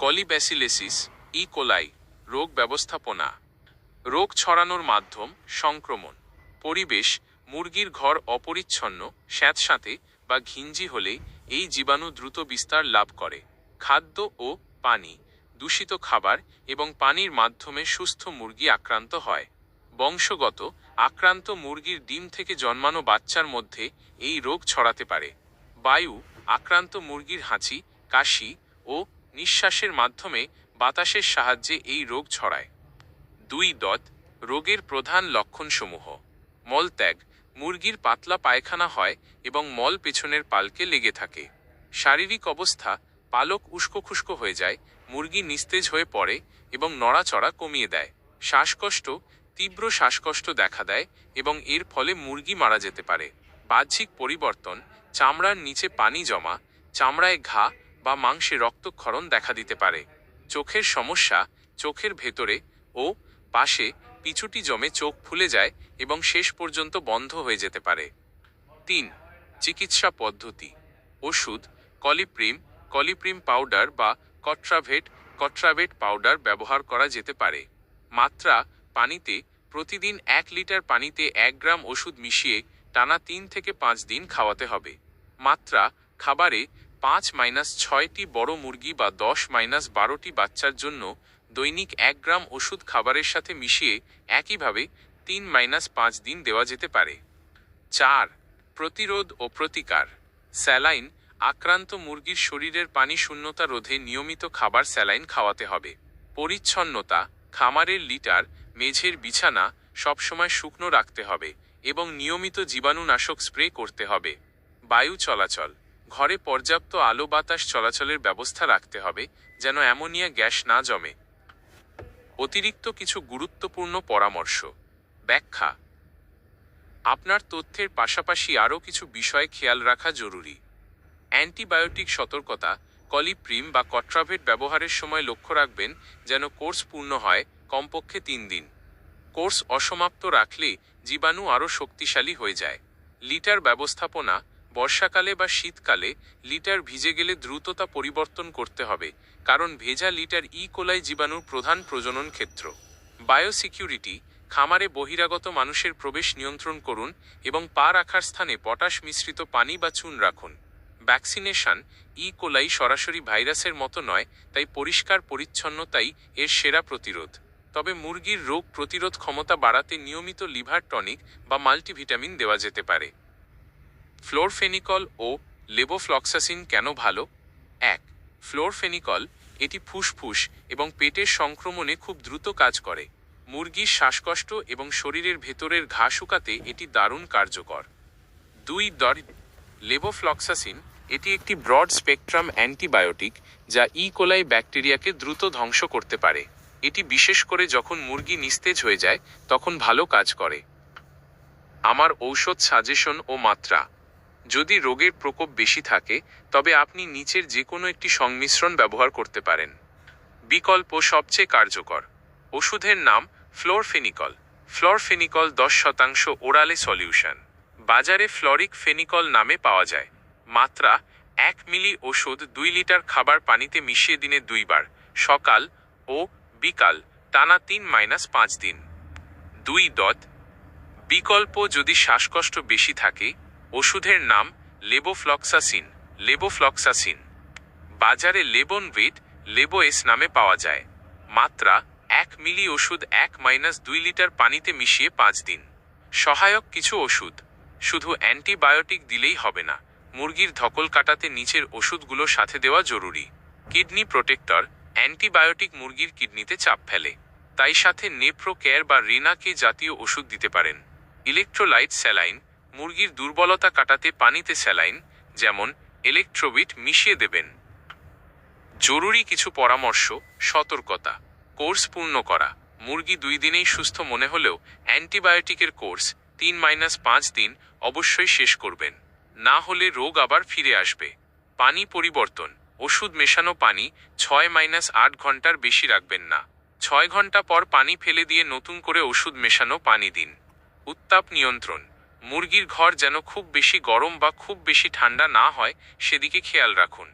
কলিব্যাসিলেসিস ই কোলাই রোগ ব্যবস্থাপনা। রোগ ছড়ানোর মাধ্যম সংক্রমণ। পরিবেশ, মুরগির ঘর অপরিচ্ছন্ন স্যাঁতসাঁতে বা ঘিঞ্জি হলে এই জীবাণু দ্রুত বিস্তার লাভ করে। খাদ্য ও পানি, দূষিত খাবার এবং পানির মাধ্যমে সুস্থ মুরগি আক্রান্ত হয়। বংশগত, আক্রান্ত মুরগির ডিম থেকে জন্মানো বাচ্চার মধ্যে এই রোগ ছড়াতে পারে। বায়ু, আক্রান্ত মুরগির হাঁচি, কাশি ও নিঃশ্বাসের মাধ্যমে বাতাসের সাহায্যে এই রোগ ছড়ায়। দুই দত রোগের প্রধান লক্ষণসমূহ। মলত্যাগ মুরগির পাতলা পায়খানা হয় এবং মল পেছনের পালকে লেগে থাকে। শারীরিক অবস্থা, পালক উস্কোখুস্কো হয়ে যায়, মুরগি নিস্তেজ হয়ে পড়ে এবং নড়াচড়া কমিয়ে দেয়। শ্বাসকষ্ট, তীব্র শ্বাসকষ্ট দেখা দেয় এবং এর ফলে মুরগি মারা যেতে পারে। বাহ্যিক পরিবর্তন, চামড়ার নিচে পানি জমা, চামড়ায় ঘা বা মাংসে রক্তক্ষরণ দেখা দিতে পারে। চোখের সমস্যা চোখের ভেতরে ও পাশে পিছুটি জমে চোখ ফুলে যায় এবং শেষ পর্যন্ত বন্ধ হয়ে যেতে পারে। তিন, চিকিৎসা পদ্ধতি। ওষুধ, কলিপ্রিম কলিপ্রিম পাউডার বা কট্রাভেট কট্রাভেট পাউডার ব্যবহার করা যেতে পারে। মাত্রা, পানিতে প্রতিদিন এক লিটার পানিতে এক গ্রাম ওষুধ মিশিয়ে টানা তিন থেকে পাঁচ দিন খাওয়াতে হবে। মাত্রা, খাবারে পাঁচ মাইনাস ছয়টি বড় মুরগি বা দশ মাইনাস বারোটি বাচ্চার জন্য দৈনিক এক গ্রাম ওষুধ খাবারের সাথে মিশিয়ে একইভাবে তিন মাইনাস পাঁচ দিন দেওয়া যেতে পারে। চার, প্রতিরোধ ও প্রতিকার। স্যালাইন, আক্রান্ত মুরগির শরীরের পানি শূন্যতা রোধে নিয়মিত খাবার স্যালাইন খাওয়াতে হবে। পরিচ্ছন্নতা, খামারের লিটার, মেঝের বিছানা সবসময় শুকনো রাখতে হবে এবং নিয়মিত জীবাণুনাশক স্প্রে করতে হবে। বায়ু চলাচল। ঘরে পর্যাপ্ত আলো বাতাস চলাচলের ব্যবস্থা রাখতে হবে, যেন অ্যামোনিয়া গ্যাস না জমে। অতিরিক্ত কিছু গুরুত্বপূর্ণ পরামর্শ। ব্যাখ্যা। আপনার তথ্যের পাশাপাশি আরও কিছু বিষয় খেয়াল রাখা জরুরি। অ্যান্টিবায়োটিক সতর্কতা, কলিপ্রিম বা কট্রাভেট ব্যবহারের সময় লক্ষ্য রাখবেন, যেন কোর্স পূর্ণ হয়, কমপক্ষে তিন দিন। কোর্স অসমাপ্ত রাখলে, জীবাণু আরও শক্তিশালী হয়ে যায়। লিটার ব্যবস্থাপনা বর্ষাকালে বা শীতকালে লিটার ভিজে গেলে দ্রুততা পরিবর্তন করতে হবে, কারণ ভেজা লিটার ই. কোলাই জীবাণুর প্রধান প্রজনন ক্ষেত্র। বায়োসিকিউরিটি, খামারে বহিরাগত মানুষের প্রবেশ নিয়ন্ত্রণ করুন এবং পা রাখার স্থানে পটাশ মিশ্রিত পানি বা চুন রাখুন। Vaccination E. কোলাই সরাসরি ভাইরাসের মতো নয়, তাই পরিষ্কার পরিচ্ছন্নতাই এর সেরা প্রতিরোধ। তবে মুরগির রোগ প্রতিরোধ ক্ষমতা বাড়াতে নিয়মিত লিভার টনিক বা মাল্টিভিটামিন দেওয়া যেতে পারে। ফ্লোরফেনিকল ও লেবোফ্লক্সাসিন কেন ভালো? এক, ফ্লোরফেনিকল এটি ফুসফুস এবং পেটের সংক্রমণে খুব দ্রুত কাজ করে। মুরগির শ্বাসকষ্ট এবং শরীরের ভেতরের ঘা শুকাতে এটি দারুণ কার্যকর। দুই, দর, লেবোফ্লক্সাসিন এটি একটি ব্রড স্পেকট্রাম অ্যান্টিবায়োটিক যা ই কোলাই ব্যাকটেরিয়াকে দ্রুত ধ্বংস করতে পারে। এটি বিশেষ করে যখন মুরগি নিস্তেজ হয়ে যায়, তখন ভালো কাজ করে। আমার ঔষধ সাজেশন ও মাত্রা। যদি রোগের প্রকোপ বেশি থাকে, তবে আপনি নিচের যে কোনো একটি সংমিশ্রণ ব্যবহার করতে পারেন। বিকল্প সবচেয়ে কার্যকর। ওষুধের নাম ফ্লোরফেনিকল। ফ্লোরফেনিকল দশ শতাংশ ওরালে সলিউশন। বাজারে ফ্লরিক ফেনিকল নামে পাওয়া যায়। মাত্রা এক মিলি ওষুধ দুই লিটার খাবার পানিতে মিশিয়ে দিনে দুইবার, সকাল ও বিকাল টানা তিন মাইনাস পাঁচ দিন। দুই দত। বিকল্প যদি শ্বাসকষ্ট বেশি থাকে ওষুধের নাম লেবোফ্লক্সাসিন। লেবোফ্লক্সাসিন। বাজারে লেবনভেট লেবোএস নামে পাওয়া যায়। মাত্রা এক মিলি ওষুধ এক মাইনাস দুই লিটার পানিতে মিশিয়ে পাঁচ দিন। সহায়ক কিছু ওষুধ। শুধু অ্যান্টিবায়োটিক দিলেই হবে না, মুরগির ধকল কাটাতে নিচের ওষুধগুলো সাথে দেওয়া জরুরি। কিডনি প্রোটেক্টর অ্যান্টিবায়োটিক মুরগির কিডনিতে চাপ ফেলে। তাই সাথে নেপ্রো কেয়ার বা রিনাকে জাতীয় ওষুধ দিতে পারেন। ইলেকট্রোলাইট স্যালাইন মুরগির দুর্বলতা কাটাতে পানিতে স্যালাইন, যেমন ইলেকট্রোবিট মিশিয়ে দেবেন। জরুরি কিছু পরামর্শ, সতর্কতা, কোর্স পূর্ণ করা। মুরগি দুই দিনেই সুস্থ মনে হলেও অ্যান্টিবায়োটিকের কোর্স তিন মাইনাস পাঁচ দিন অবশ্যই শেষ করবেন। না হলে রোগ আবার ফিরে আসবে। পানি পরিবর্তন, ওষুধ মেশানো পানি ছয় মাইনাস আট ঘণ্টার বেশি রাখবেন না। ছয় ঘণ্টা পর পানি ফেলে দিয়ে নতুন করে ওষুধ মেশানো পানি দিন। উত্তাপ নিয়ন্ত্রণ মুরগির ঘর যেন খুব বেশি গরম বা খুব বেশি ঠান্ডা না হয়, সেদিকে খেয়াল রাখুন।